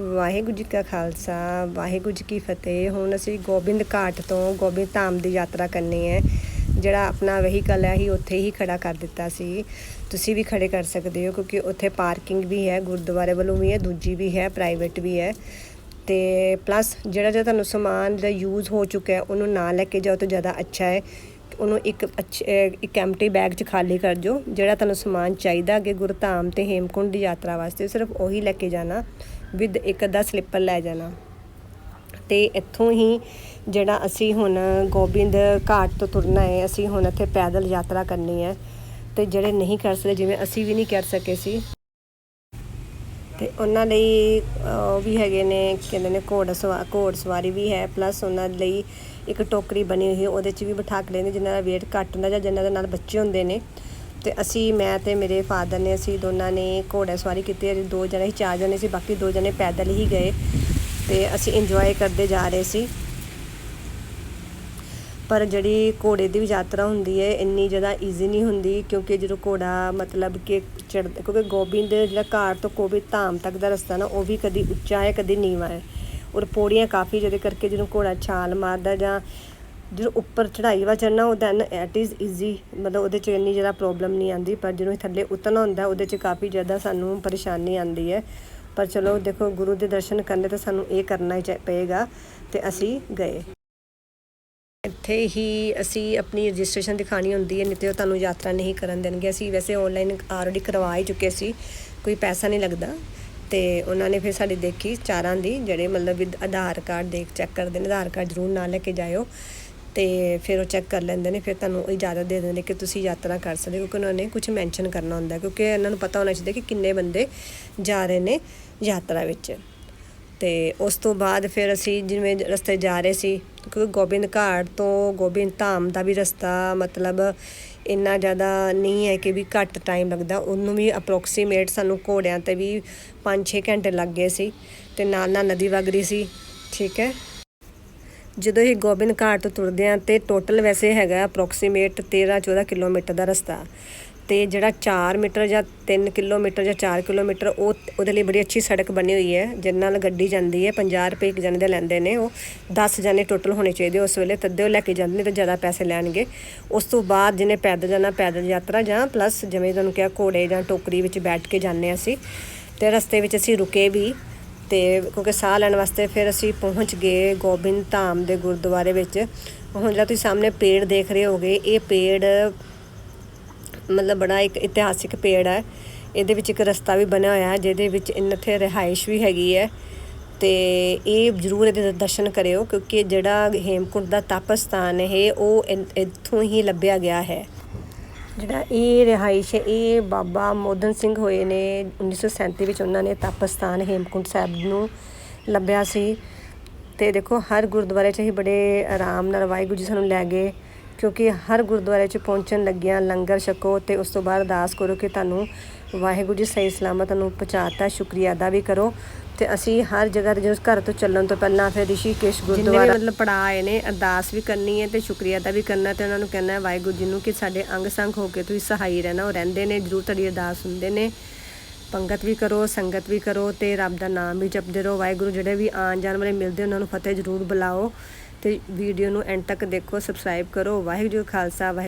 ਵਾਹਿਗੁਰੂ ਜੀ ਕਾ ਖਾਲਸਾ, ਵਾਹਿਗੁਰੂ ਜੀ ਕੀ ਫਤਿਹ। ਹੁਣ ਅਸੀਂ ਗੋਬਿੰਦ ਘਾਟ ਤੋਂ ਗੋਬਿੰਦ ਧਾਮ ਦੀ ਯਾਤਰਾ ਕਰਨੀ ਹੈ। ਜਿਹੜਾ ਆਪਣਾ ਵਹੀਕਲ ਹੈ ਹੀ ਉੱਥੇ ਹੀ ਖੜਾ ਕਰ ਦਿੱਤਾ ਸੀ। ਤੁਸੀਂ ਵੀ ਖੜੇ ਕਰ ਸਕਦੇ ਹੋ, ਕਿਉਂਕਿ ਉੱਥੇ ਪਾਰਕਿੰਗ ਵੀ ਹੈ, ਗੁਰਦੁਆਰੇ ਵੱਲੋਂ ਵੀ ਹੈ, ਦੂਜੀ ਵੀ ਹੈ, ਪ੍ਰਾਈਵੇਟ ਵੀ ਹੈ। ਤੇ ਪਲੱਸ ਜਿਹੜਾ ਜਿਹੜਾ ਤੁਹਾਨੂੰ ਸਮਾਨ ਜਿਹੜਾ ਯੂਜ਼ ਹੋ ਚੁੱਕਾ ਹੈ, ਉਹਨੂੰ ਨਾ ਲੈ ਕੇ ਜਾਓ ਤਾਂ ਜ਼ਿਆਦਾ ਅੱਛਾ ਹੈ। ਉਹਨੂੰ ਇੱਕ ਅੱਛੇ ਇੱਕ ਐਮਟੀ ਬੈਗ 'ਚ ਖਾਲੀ ਕਰ ਜੋ ਜਿਹੜਾ ਤੁਹਾਨੂੰ ਸਮਾਨ ਚਾਹੀਦਾ ਅੱਗੇ ਗੁਰਧਾਮ ਤੇ ਹੇਮਕੁੰਡ ਦੀ ਯਾਤਰਾ ਵਾਸਤੇ, ਸਿਰਫ ਉਹੀ ਲੈ ਕੇ ਜਾਣਾ ਵਿਦ ਇੱਕ ਅੱਧਾ ਸਲਿੱਪਰ ਲੈ ਜਾਣਾ। ਤੇ ਇੱਥੋਂ ਹੀ ਜਿਹੜਾ ਅਸੀਂ ਹੁਣ ਗੋਬਿੰਦ ਘਾਟ ਤੋਂ ਤੁਰਨਾ ਹੈ, ਅਸੀਂ ਹੁਣ ਇੱਥੇ ਪੈਦਲ ਯਾਤਰਾ ਕਰਨੀ ਹੈ, ਤੇ ਜਿਹੜੇ ਨਹੀਂ ਕਰ ਸਕਦੇ, ਜਿਵੇਂ ਅਸੀਂ ਵੀ ਨਹੀਂ ਕਰ ਸਕੇ ਸੀ। ਤੇ ਉਹਨਾਂ ਲਈ ਉਹ ਵੀ ਹੈਗੇ ਨੇ, ਕਹਿੰਦੇ ਨੇ ਘੋੜਾ ਸਵਾ, ਘੋੜ ਸਵਾਰੀ ਵੀ ਹੈ ਪਲੱਸ ਉਹਨਾਂ ਲਈ ਇੱਕ ਟੋਕਰੀ ਬਣੀ ਹੋਈ ਹੈ, ਉਹਦੇ 'ਚ ਵੀ ਬਿਠਾ ਕੇ ਲੈਂਦੇ, ਜਿਨ੍ਹਾਂ ਦਾ weight ਘੱਟ ਹੁੰਦਾ ਜਾਂ ਜਿਨ੍ਹਾਂ ਦੇ ਨਾਲ ਬੱਚੇ ਹੁੰਦੇ ਨੇ। ਤੇ ਅਸੀਂ, ਮੈਂ ਤੇ ਮੇਰੇ ਫਾਦਰ ਨੇ, ਅਸੀਂ ਦੋਨਾਂ ਨੇ ਘੋੜਾ ਸਵਾਰੀ ਕੀਤੀ ਹੈ ਦੋ ਜਣੇ ਸੀ ਚਾਰ ਜਣੇ ਸੀ, ਬਾਕੀ ਦੋ ਜਣੇ ਪੈਦਲ ਹੀ ਗਏ। ਤੇ ਅਸੀਂ ਇੰਜੋਏ ਕਰਦੇ ਜਾ ਰਹੇ ਸੀ। ਪਰ ਜਿਹੜੀ ਘੋੜੇ ਦੀ ਵੀ ਯਾਤਰਾ ਹੁੰਦੀ ਹੈ, ਇੰਨੀ ਜ਼ਿਆਦਾ ਈਜ਼ੀ ਨਹੀਂ ਹੁੰਦੀ, ਕਿਉਂਕਿ ਜਦੋਂ ਘੋੜਾ ਮਤਲਬ ਕਿ ਚੜ੍ਹ ਕਿਉਂਕਿ ਗੋਬਿੰਦ ਜਿਹੜਾ ਘਾਟ ਤੋਂ ਗੋਬਿੰਦ ਧਾਮ ਤੱਕ ਦਾ ਰਸਤਾ ਨਾ, ਉਹ ਵੀ ਕਦੀ ਉੱਚਾ ਹੈ, ਕਦੀ ਨੀਵਾਂ ਹੈ। ਔਰ ਪੌੜੀਆਂ ਕਾਫੀ ਜਿਹਦੇ ਕਰਕੇ ਜਿਹਨੂੰ ਘੋੜਾ ਛਾਲ ਮਾਰਦਾ ਜਾਂ ਜਦੋਂ ਉੱਪਰ ਚੜ੍ਹਾਈ ਵਾ ਚੜਨਾ ਉਹ ਦੈਨ ਇਟ ਇਜ਼ ਈਜ਼ੀ ਮਤਲਬ ਉਹਦੇ 'ਚ ਇੰਨੀ ਜ਼ਿਆਦਾ ਪ੍ਰੋਬਲਮ ਨਹੀਂ ਆਉਂਦੀ, ਪਰ ਜਦੋਂ ਥੱਲੇ ਉਤਰਨਾ ਹੁੰਦਾ, ਉਹਦੇ 'ਚ ਕਾਫੀ ਜ਼ਿਆਦਾ ਸਾਨੂੰ ਪਰੇਸ਼ਾਨੀ ਆਉਂਦੀ ਹੈ। ਪਰ ਚਲੋ ਦੇਖੋ, ਗੁਰੂ ਦੇ ਦਰਸ਼ਨ ਕਰਨੇ ਤਾਂ ਸਾਨੂੰ ਇਹ ਕਰਨਾ ਹੀ ਚਾ- ਪਏਗਾ ਤੇ ਅਸੀਂ ਗਏ। ਇੱਥੇ ਹੀ ਅਸੀਂ ਆਪਣੀ ਰਜਿਸਟ੍ਰੇਸ਼ਨ ਦਿਖਾਣੀ ਹੁੰਦੀ ਹੈ, ਨਹੀਂ ਤੇ ਉਹ ਤੁਹਾਨੂੰ ਯਾਤਰਾ ਨਹੀਂ ਕਰਨ ਦੇਣਗੇ। ਅਸੀਂ ਵੈਸੇ ਆਨਲਾਈਨ ਆਲਰੇਡੀ ਕਰਵਾ ਹੀ ਚੁੱਕੇ ਸੀ, ਕੋਈ ਪੈਸਾ ਨਹੀਂ ਲੱਗਦਾ। ਤੇ ਉਹਨਾਂ ਨੇ ਫਿਰ ਸਾਡੀ ਦੇਖੀ ਚਾਰਾਂ ਦੀ, ਜਿਹੜੇ ਮਤਲਬ ਵਿਦ ਆਧਾਰ ਕਾਰਡ ਦੇਖ ਚੈੱਕ ਕਰਦੇ ਨੇ, ਆਧਾਰ ਕਾਰਡ ਜ਼ਰੂਰ ਨਾਲ ਲੈ ਕੇ ਜਾਇਓ। ਤੇ ਫਿਰ ਉਹ ਚੈੱਕ ਕਰ ਲੈਂਦੇ ਨੇ, ਫਿਰ ਤੁਹਾਨੂੰ ਇਜਾਜ਼ਤ ਦੇ ਦਿੰਦੇ ਨੇ ਕਿ ਤੁਸੀਂ ਯਾਤਰਾ ਕਰ ਸਕਦੇ ਹੋ, ਕਿਉਂਕਿ ਉਹਨਾਂ ਨੇ ਕੁਝ ਮੈਂਸ਼ਨ ਕਰਨਾ ਹੁੰਦਾ, ਕਿਉਂਕਿ ਇਹਨਾਂ ਨੂੰ ਪਤਾ ਹੋਣਾ ਚਾਹੀਦਾ ਕਿ ਕਿੰਨੇ ਬੰਦੇ ਜਾ ਰਹੇ ਨੇ ਯਾਤਰਾ ਵਿੱਚ। ਤੇ ਉਸ ਤੋਂ ਬਾਅਦ ਫਿਰ ਅਸੀਂ ਜਿਵੇਂ ਰਸਤੇ ਜਾ ਰਹੇ ਸੀ ਕਿਉਂਕਿ ਗੋਬਿੰਦ ਘਾਟ ਤੋਂ ਗੋਬਿੰਦ ਧਾਮ ਦਾ ਵੀ ਰਸਤਾ ਮਤਲਬ ਇੰਨਾ ਜ਼ਿਆਦਾ ਨਹੀਂ ਹੈ ਕਿ ਵੀ ਘੱਟ ਟਾਈਮ ਲੱਗਦਾ, ਉਹਨੂੰ ਵੀ ਅਪਰੋਕਸੀਮੇਟ ਸਾਨੂੰ ਘੋੜਿਆਂ ਤੇ ਵੀ 5-6 ਘੰਟੇ ਲੱਗ ਗਏ ਸੀ ਤੇ ਨਾਲ ਨਾਲ ਨਦੀ ਵਗ ਰਹੀ ਸੀ, ਠੀਕ ਹੈ। ਜਦੋਂ ਇਹ ਗੋਬਿੰਦ ਘਾਟ ਤੋਂ ਤੁਰਦੇ ਆ ਤੇ ਟੋਟਲ ਵੈਸੇ ਹੈਗਾ ਅਪਰੋਕਸੀਮੇਟ 13-14 ਕਿਲੋਮੀਟਰ ਦਾ ਰਸਤਾ। ਤੇ ਜਿਹੜਾ 4 ਮੀਟਰ ਜਾਂ 3 ਕਿਲੋਮੀਟਰ ਜਾਂ 4 ਕਿਲੋਮੀਟਰ, ਉਹ ਉਹਦੇ ਲਈ ਬੜੀ ਅੱਛੀ ਸੜਕ ਬਣੀ ਹੋਈ ਹੈ ਜਿਸ ਨਾਲ ਗੱਡੀ ਜਾਂਦੀ ਹੈ 50 ਰੁਪਏ ਇੱਕ ਜਣੇ ਦੇ ਲੈਂਦੇ ਨੇ, ਉਹ 10 ਜਣੇ ਟੋਟਲ ਹੋਣੇ ਚਾਹੀਦੇ ਉਸ ਵੇਲੇ ਤੱਦੇ ਉਹ ਲੈ ਕੇ ਜਾਂਦੇ ਨੇ ਤਾਂ ਜ਼ਿਆਦਾ ਪੈਸੇ ਲੈਣਗੇ। ਉਸ ਤੋਂ ਬਾਅਦ ਜਿਹਨੇ ਪੈਦਲ ਜਾਣਾ, ਪੈਦਲ ਯਾਤਰਾ ਜਾਂ ਪਲੱਸ ਜਿਵੇਂ ਤੁਹਾਨੂੰ ਕਿਹਾ, ਘੋੜੇ ਜਾਂ ਟੋਕਰੀ ਵਿੱਚ ਬੈਠ ਕੇ ਜਾਂਦੇ ਹਾਂ ਅਸੀਂ, ਤੇ ਰਸਤੇ ਵਿੱਚ ਅਸੀਂ ਰੁਕੇ ਵੀ, ਤੇ ਕਿਉਂਕਿ ਸਾਹ ਲੈਣ ਵਾਸਤੇ ਫਿਰ ਅਸੀਂ ਪਹੁੰਚ ਗਏ ਗੋਬਿੰਦ ਧਾਮ ਦੇ ਗੁਰਦੁਆਰੇ ਵਿੱਚ। ਹੁਣ ਜਿਹੜਾ ਤੁਸੀਂ ਸਾਹਮਣੇ ਪੇੜ ਦੇਖ ਰਹੇ ਹੋਗੇ, ਇਹ ਪੇੜ ਮਤਲਬ ਬੜਾ ਇੱਕ ਇਤਿਹਾਸਿਕ ਪੇੜ ਹੈ। ਇਹਦੇ ਵਿੱਚ ਇੱਕ ਰਸਤਾ ਵੀ ਬਣਿਆ ਹੋਇਆ ਹੈ, ਜਿਹਦੇ ਵਿੱਚ ਇੱਥੇ ਰਿਹਾਇਸ਼ ਵੀ ਹੈਗੀ ਹੈ। ਤੇ ਇਹ ਜ਼ਰੂਰ ਇਹਦੇ ਦਰਸ਼ਨ ਕਰਿਓ, ਕਿਉਂਕਿ ਜਿਹੜਾ ਹੇਮਕੁੰਟ ਦਾ ਤਪ ਸਥਾਨ ਹੈ ਉਹ ਇੱਥੋਂ ਹੀ ਲੱਭਿਆ ਗਿਆ ਹੈ। ਜਿਹੜਾ ਇਹ ਰਿਹਾਇਸ਼ ਹੈ, ਇਹ ਬਾਬਾ ਮੋਦਨ ਸਿੰਘ ਹੋਏ ਨੇ 1937 ਵਿੱਚ ਉਹਨਾਂ ਨੇ ਤਪ ਸਥਾਨ ਹੇਮਕੁੰਟ ਸਾਹਿਬ ਨੂੰ ਲੱਭਿਆ ਸੀ। ਤੇ ਦੇਖੋ, ਹਰ ਗੁਰਦੁਆਰੇ 'ਚ ਹੀ ਬੜੇ ਆਰਾਮ ਨਾਲ ਵਾਹਿਗੁਰੂ ਜੀ ਸਾਨੂੰ ਲੈ ਗਏ। ਕਿਉਂਕਿ ਹਰ ਗੁਰਦੁਆਰੇ 'ਚ ਪਹੁੰਚਣ ਲੱਗਿਆਂ ਲੰਗਰ ਛਕੋ ਤੇ ਉਸ ਤੋਂ ਬਾਅਦ ਅਰਦਾਸ ਕਰੋ ਕਿ ਤੁਹਾਨੂੰ ਵਾਹਿਗੁਰੂ ਜੀ ਸਹੀ ਸਲਾਮਤ ਤੁਹਾਨੂੰ ਪਹੁੰਚਾਤਾ ਸ਼ੁਕਰੀਆ ਅਦਾ ਵੀ ਕਰੋ। ਤੇ ਅਸੀਂ ਹਰ ਜਗ੍ਹਾ ਤੇ ਜਦੋਂ ਘਰ ਤੋਂ ਚੱਲਣ ਤੋਂ ਪਹਿਲਾਂ ਫਿਰ ਰਿਸ਼ੀਕੇਸ਼ ਗੁਰਦੁਆਰਾ ਮਤਲਬ ਪੜਾ ਆਏ ਨੇ ਅਰਦਾਸ ਵੀ ਕਰਨੀ ਹੈ ਤੇ ਸ਼ੁਕਰੀਆ ਅਦਾ ਵੀ ਕਰਨਾ ਤੇ ਉਹਨਾਂ ਨੂੰ ਕਹਿਣਾ ਹੈ ਵਾਹਿਗੁਰੂ ਜੀ ਨੂੰ ਕਿ ਸਾਡੇ ਅੰਗ ਸੰਗ ਹੋ ਕੇ ਤੁਸੀਂ ਸਹਾਈ ਰਹਿਣਾ ਉਹ ਰਹਿੰਦੇ ਨੇ ਜ਼ਰੂਰ ਤੁਹਾਡੀ ਅਰਦਾਸ ਹੁੰਦੇ ਨੇ। ਪੰਗਤ ਵੀ ਕਰੋ ਸੰਗਤ ਵੀ ਕਰੋ ਤੇ ਰੱਬ ਦਾ ਨਾਮ ਵੀ ਜਪਦੇ ਰਹੋ। ਵਾਹਿਗੁਰੂ ਜਿਹੜੇ ਵੀ ਆਣ ਜਾਣ ਵਾਲੇ ਮਿਲਦੇ ਉਹਨਾਂ ਨੂੰ ਫਤਿਹ ਜ਼ਰੂਰ ਬੁਲਾਓ। ਤੇ ਵੀਡੀਓ ਨੂੰ ਐਂਡ ਤੱਕ ਦੇਖੋ ਸਬਸਕ੍ਰਾਈਬ ਕਰੋ। ਵਾਹਿਗੁਰੂ ਖਾਲਸਾ ਵਾਹਿ